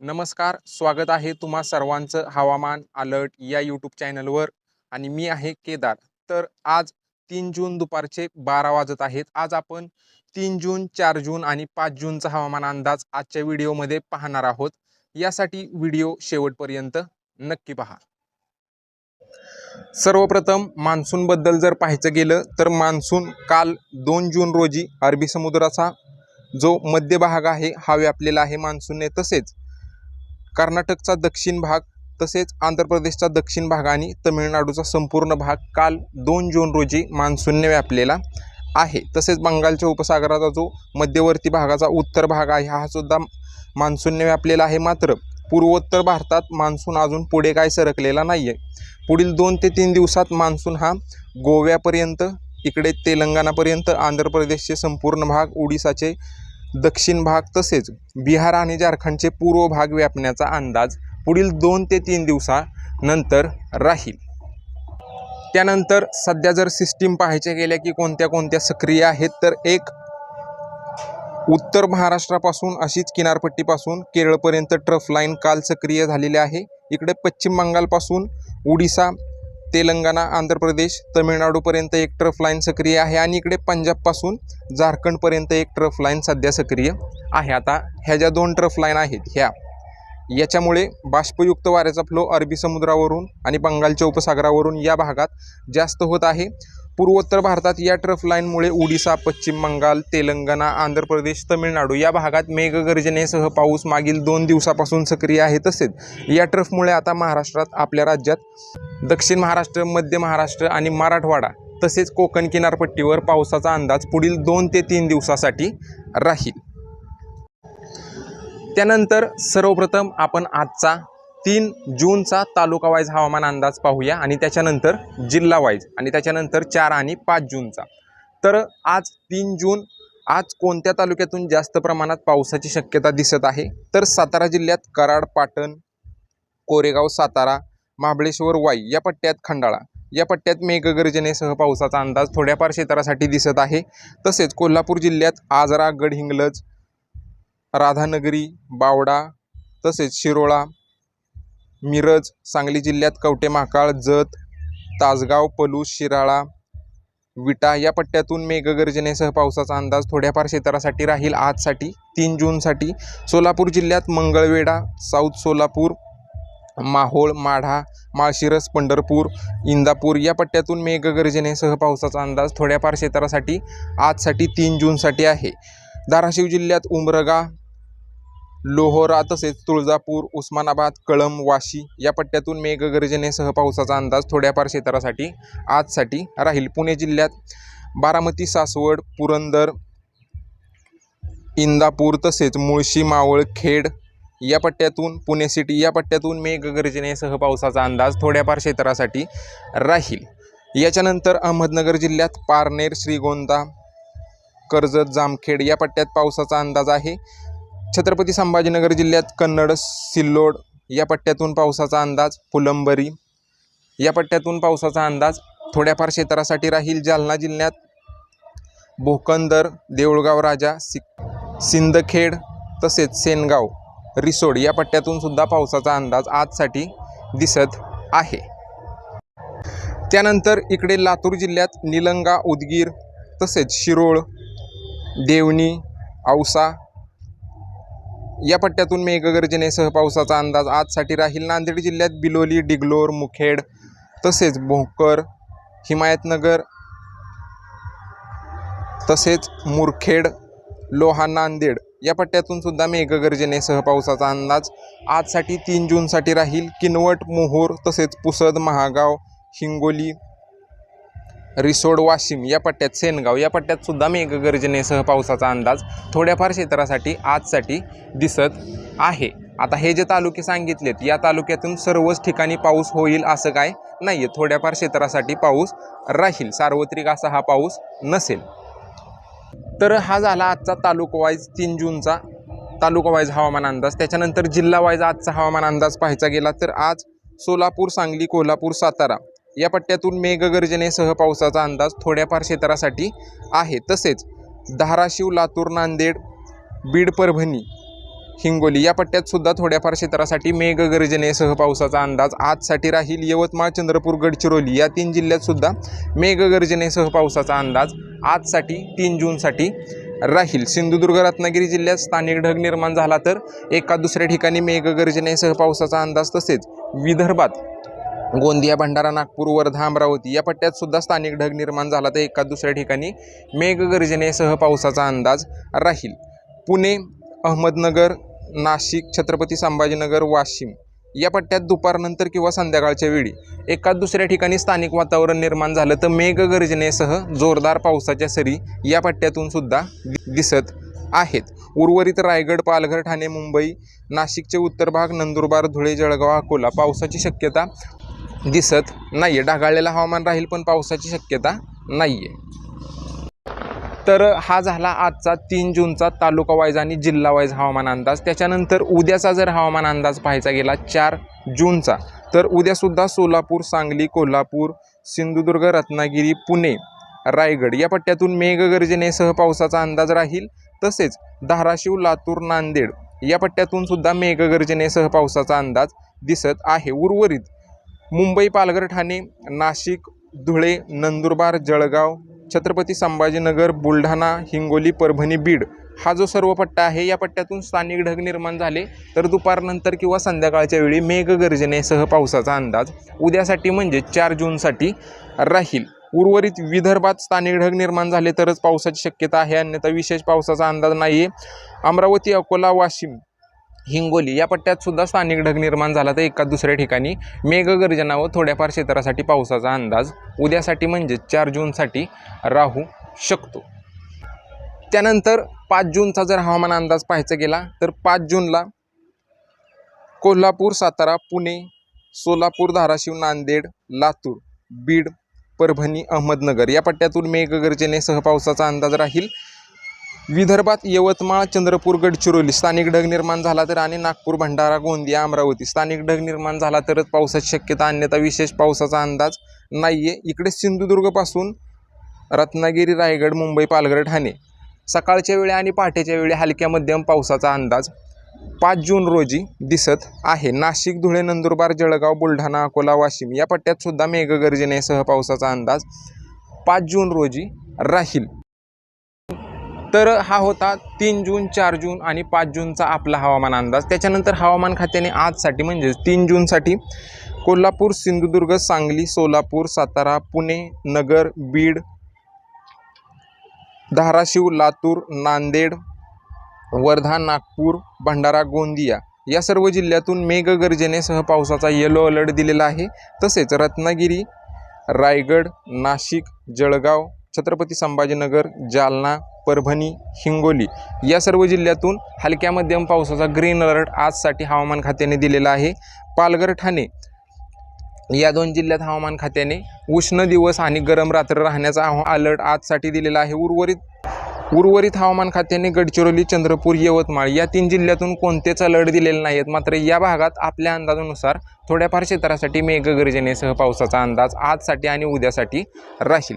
नमस्कार स्वागत आहे तुम्हा सर्वांचं हवामान अलर्ट या यूट्यूब चॅनलवर आणि मी आहे केदार. तर आज तीन जून दुपारचे बारा वाजत आहेत. आज आपण तीन जून चार जून आणि पाच जूनचा हवामान अंदाज आजच्या व्हिडिओमध्ये पाहणार आहोत. यासाठी व्हिडिओ शेवटपर्यंत नक्की पहा. सर्वप्रथम मान्सूनबद्दल जर पाहायचं गेलं तर मान्सून काल दोन जून रोजी अरबी समुद्राचा जो मध्य भाग आहे हा व्यापलेला आहे मान्सूनने तसेच कर्नाटकचा दक्षिण भाग तसेच आंध्र प्रदेशचा दक्षिण भाग आणि तमिळनाडूचा संपूर्ण भाग काल दोन जून रोजी मान्सूनने व्यापलेला आहे. तसेच बंगालच्या उपसागराचा जो मध्यवर्ती भागाचा उत्तर भाग आहे हा सुद्धा मान्सूनने व्यापलेला आहे मात्र पूर्वोत्तर भारतात मान्सून अजून पुढे काय सरकलेला नाही आहे पुढील दोन ते तीन दिवसात मान्सून हा गोव्यापर्यंत इकडे तेलंगणापर्यंत आंध्र प्रदेशचे संपूर्ण भाग ओडिसाचे दक्षिण भाग तसेच बिहार आणि झारखंडचे पूर्व भाग व्यापण्याचा अंदाज पुढील दोन ते तीन दिवसानंतर राहील. त्यानंतर सध्या जर सिस्टीम पाहायच्या गेल्या की कोणत्या कोणत्या सक्रिय आहेत तर एक उत्तर महाराष्ट्रापासून अशीच किनारपट्टीपासून केरळपर्यंत ट्रफ लाईन काल सक्रिय झालेली आहे. इकडे पश्चिम बंगालपासून उडिसा तेलंगणा आंध्र प्रदेश तमिळनाडूपर्यंत एक ट्रफ लाईन सक्रिय आहे आणि इकडे पंजाबपासून झारखंडपर्यंत एक ट्रफ लाईन सध्या सक्रिय आहे. आता ह्या ज्या दोन ट्रफ लाईन आहेत ह्या याच्यामुळे बाष्पयुक्त वाऱ्याचा फ्लो अरबी समुद्रावरून आणि बंगालच्या उपसागरावरून या भागात जास्त होत आहे. पूर्वोत्तर भारतात या ट्रफ लाईनमुळे ओडिसा पश्चिम बंगाल तेलंगणा आंध्र प्रदेश तमिळनाडू या भागात मेघगर्जनेसह पाऊस मागील दोन दिवसापासून सक्रिय आहे तसेच या ट्रफमुळे आता महाराष्ट्रात आपल्या राज्यात दक्षिण महाराष्ट्र मध्य महाराष्ट्र आणि मराठवाडा तसेच कोकण किनारपट्टीवर पावसाचा अंदाज पुढील दोन ते तीन दिवसासाठी राहील. त्यानंतर सर्वप्रथम आपण आजचा तीन जूनचा तालुका वाईज हवामान अंदाज पाहूया आणि त्याच्यानंतर जिल्हा वाईज आणि त्याच्यानंतर चार आणि पाच जूनचा. तर आज तीन जून आज कोणत्या तालुक्यातून जास्त प्रमाणात पावसाची शक्यता दिसत आहे? तर सातारा जिल्ह्यात कराड पाटण कोरेगाव सातारा महाबळेश्वर वाई या पट्ट्यात खंडाळा या पट्ट्यात मेघगर्जनेसह पावसाचा अंदाज थोड्याफार क्षेत्रासाठी दिसत आहे. तसेच कोल्हापूर जिल्ह्यात आजरा गडहिंग्लज राधानगरी बावडा तसेच शिरोळा मिरज सांगली जिल्ह्यात कवटे महाकाळ जत तासगाव पलूस शिराळा विटा या पट्ट्यातून मेघगर्जनेसह पावसाचा अंदाज थोड्याफार क्षेत्रासाठी राहील. आजसाठी तीन जूनसाठी सोलापूर जिल्ह्यात मंगळवेढा साऊथ सोलापूर माहोळ माढा माळशिरस पंढरपूर इंदापूर या पट्ट्यातून मेघगर्जनेसह पावसाचा अंदाज थोड्याफार क्षेत्रासाठी आजसाठी तीन जूनसाठी आहे. धाराशिव जिल्ह्यात उमरगा लोहोरा तसेच तुळजापूर उस्मानाबाद कळंब वाशी या पट्ट्यातून मेघगर्जनेसह पावसाचा अंदाज थोड्याफार क्षेत्रासाठी आजसाठी राहील. पुणे जिल्ह्यात बारामती सासवड पुरंदर इंदापूर तसेच मुळशी मावळ खेड या पट्ट्यातून पुणे सिटी या पट्ट्यातून मेघगर्जनेसह पावसाचा अंदाज थोड्याफार क्षेत्रासाठी राहील. याच्यानंतर अहमदनगर जिल्ह्यात पारनेर श्रीगोंदा कर्जत जामखेड या पट्ट्यात पावसाचा अंदाज आहे. छत्रपती संभाजीनगर जिल्ह्यात कन्नड सिल्लोड या पट्ट्यातून पावसाचा अंदाज फुलंबरी या पट्ट्यातून पावसाचा अंदाज थोड्याफार क्षेत्रासाठी राहील. जालना जिल्ह्यात भोकंदर देऊळगाव राजा सि सिंदखेड तसेच सेनगाव रिसोड या पट्ट्यातून सुद्धा पावसाचा अंदाज आजसाठी दिसत आहे. त्यानंतर इकडे लातूर जिल्ह्यात निलंगा उदगीर तसेच शिरोळ देवणी औसा या पट्ट्यातून मेघगर्जनेसह पावसाचा अंदाज आजसाठी राहील. नांदेड जिल्ह्यात बिलोली डिगलोर मुखेड तसेच भोकर हिमायतनगर तसेच मुरखेड लोहा नांदेड या पट्ट्यातून सुद्धा मेघगर्जनेसह पावसाचा अंदाज आजसाठी तीन जूनसाठी राहील. किनवट मोहोर तसेच पुसद महागाव हिंगोली रिसोड वाशिम या पट्ट्यात सेनगाव या पट्ट्यात सुद्धा मेघगर्जनेसह पावसाचा अंदाज थोड्याफार क्षेत्रासाठी आजसाठी दिसत आहे. आता हे जे तालुके सांगितलेत या तालुक्यातून सर्वच ठिकाणी पाऊस होईल असं काय नाही आहे थोड्याफार क्षेत्रासाठी पाऊस राहील. सार्वत्रिक असा हा पाऊस नसेल. तर हा झाला आजचा तालुकावाईज तीन जूनचा तालुकावाईज हवामान अंदाज. त्याच्यानंतर जिल्हावाईज आजचा हवामान अंदाज पाहायचा गेला तर आज सोलापूर सांगली कोल्हापूर सातारा या पट्ट्यातून मेघगर्जनेसह पावसाचा अंदाज थोड्याफार क्षेत्रासाठी आहे. तसेच धाराशिव लातूर नांदेड बीड परभणी हिंगोली या पट्ट्यात सुद्धा थोड्याफार क्षेत्रासाठी मेघगर्जनेसह पावसाचा अंदाज आजसाठी राहील. यवतमाळ चंद्रपूर गडचिरोली या तीन जिल्ह्यात सुद्धा मेघगर्जनेसह पावसाचा अंदाज आजसाठी तीन जूनसाठी राहील. सिंधुदुर्ग रत्नागिरी जिल्ह्यात स्थानिक ढग निर्माण झाला तर एका दुसऱ्या ठिकाणी मेघगर्जनेसह पावसाचा अंदाज तसेच विदर्भात गोंदिया भंडारा नागपूर वर्धा अमरावती या पट्ट्यात सुद्धा स्थानिक ढग निर्माण झाला तर एका दुसऱ्या ठिकाणी मेघगर्जनेसह पावसाचा अंदाज राहील. पुणे अहमदनगर नाशिक छत्रपती संभाजीनगर वाशिम या पट्ट्यात दुपारनंतर किंवा संध्याकाळच्या वेळी एका दुसऱ्या ठिकाणी स्थानिक वातावरण निर्माण झालं तर मेघगर्जनेसह जोरदार पावसाच्या सरी या पट्ट्यातून सुद्धा दिसत आहेत. उर्वरित रायगड पालघर ठाणे मुंबई नाशिकचे उत्तर भाग नंदुरबार धुळे जळगाव अकोला पावसाची शक्यता दिसत नाही आहे ढगाळलेलं हवामान राहील पण पावसाची शक्यता नाही आहे तर हा झाला आजचा तीन जूनचा तालुका वाईज आणि जिल्हा वाईज हवामान अंदाज. त्याच्यानंतर उद्याचा जर हवामान अंदाज पाहायचा गेला चार जूनचा तर उद्यासुद्धा सोलापूर सांगली कोल्हापूर सिंधुदुर्ग रत्नागिरी पुणे रायगड या पट्ट्यातून मेघगर्जनेसह पावसाचा अंदाज राहील. तसेच धाराशिव लातूर नांदेड या पट्ट्यातून सुद्धा मेघगर्जनेसह पावसाचा अंदाज दिसत आहे. उर्वरित मुंबई पालघर ठाणे नाशिक धुळे नंदुरबार जळगाव छत्रपती संभाजीनगर बुलढाणा हिंगोली परभणी बीड हा जो सर्व पट्टा आहे या पट्ट्यातून स्थानिक ढग निर्माण झाले. तर दुपारनंतर किंवा संध्याकाळच्या वेळी मेघगर्जनेसह पावसाचा अंदाज उद्यासाठी म्हणजे चार जूनसाठी राहील. उर्वरित विदर्भात स्थानिक ढग निर्माण झाले तरच पावसाची शक्यता आहे. अन्यथा विशेष पावसाचा अंदाज नाही आहे अमरावती अकोला वाशिम हिंगोली. या पट्ट्यात सुद्धा स्थानिक ढग निर्माण झाला तर एका दुसऱ्या ठिकाणी मेघगर्जना व थोड्याफार क्षेत्रासाठी पावसाचा अंदाज उद्यासाठी म्हणजे चार जूनसाठी राहू शकतो. त्यानंतर पाच जूनचा जर हवामान अंदाज पाहायचा गेला तर पाच जूनला कोल्हापूर सातारा पुणे सोलापूर धाराशिव नांदेड लातूर बीड परभणी अहमदनगर या पट्ट्यातून मेघगर्जनेसह पावसाचा अंदाज राहील. विदर्भात यवतमाळ चंद्रपूर गडचिरोली स्थानिक ढग निर्माण झाला तर आणि नागपूर भंडारा गोंदिया अमरावती. स्थानिक ढग निर्माण झाला तरच पावसाची शक्यता अन्यथा विशेष पावसाचा अंदाज नाही आहे इकडे सिंधुदुर्गपासून रत्नागिरी रायगड मुंबई पालघर ठाणे. सकाळच्या वेळी आणि पहाटेच्या वेळी हलक्या मध्यम पावसाचा अंदाज पाच जून रोजी दिसत आहे. नाशिक धुळे नंदुरबार जळगाव बुलढाणा अकोला वाशिम या पट्ट्यात सुद्धा मेघगर्जनेसह पावसाचा अंदाज पाच जून रोजी राहील. तर हा होता तीन जून चार जून आणि पाच जूनचा आपला हवामान अंदाज. त्याच्यानंतर हवामान खात्याने आजसाठी म्हणजेच तीन जूनसाठी कोल्हापूर सिंधुदुर्ग सांगली सोलापूर सातारा पुणे नगर बीड धाराशिव लातूर नांदेड वर्धा नागपूर भंडारा गोंदिया या सर्व जिल्ह्यातून मेघगर्जनेसह पावसाचा येलो अलर्ट दिलेला आहे. तसेच रत्नागिरी रायगड नाशिक जळगाव छत्रपती संभाजीनगर जालना परभणी हिंगोली या सर्व जिल्ह्यातून हलक्या मध्यम पावसाचा ग्रीन अलर्ट आजसाठी हवामान खात्याने दिलेला आहे. पालघर ठाणे या दोन जिल्ह्यात हवामान खात्याने उष्ण दिवस आणि गरम रात्र राहण्याचा अलर्ट आजसाठी दिलेला आहे. उर्वरित उर्वरित हवामान खात्याने गडचिरोली चंद्रपूर यवतमाळ या तीन जिल्ह्यातून कोणतेच अलर्ट दिलेले नाहीत. मात्र या भागात आपल्या अंदाजानुसार थोड्याफार क्षेत्रासाठी मेघगर्जनेसह पावसाचा अंदाज आजसाठी आणि उद्यासाठी राहील.